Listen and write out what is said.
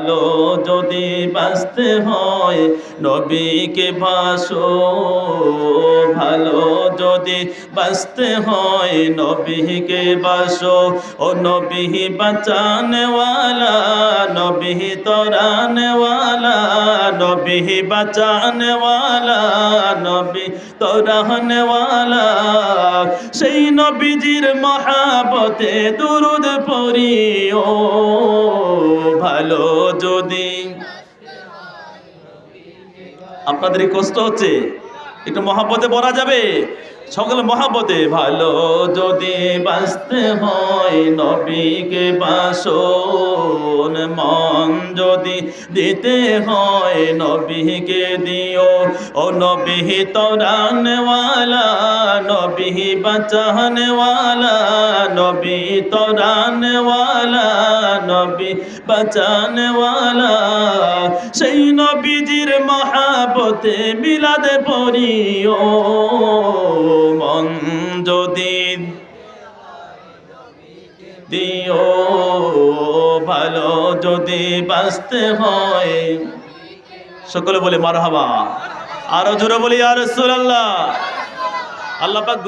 ভালো যদি বাঁচতে হয় নবীকে বাসো ভালো যদি বাঁচতে হয় নবীকে বাসো। ও নবী বাঁচানেওয়ালা, নবী তরানেওয়ালা, নবী বাঁচানেওয়ালা, নবী তরানেওয়ালা। সেই নবীজির মহাবতে দুরুদ পড়িও, ভালো যদি। আপনাদের কষ্ট হচ্ছে? একটু মহাব্বতে পড়া যাবে? সকলে মহাব্বতে ভালো যদি বাঁচতে হয় নবীকে বাসন, মন যদি দিতে হয় নবীকে দিও। ও নবী তরানওয়ালা, নবী বাঁচানওয়ালা, নবী তরানওয়ালা, নবী বাঁচানওয়ালা। সেই নবীজির মহাবতে মিলাদে পড়িও, মন যদি দিও, ভালো যদি বাঁচতে হয়। সকলে বলে মারহাবা। আরও জোরে বলি আর সুরাল্লাহ আল্লাহ পাক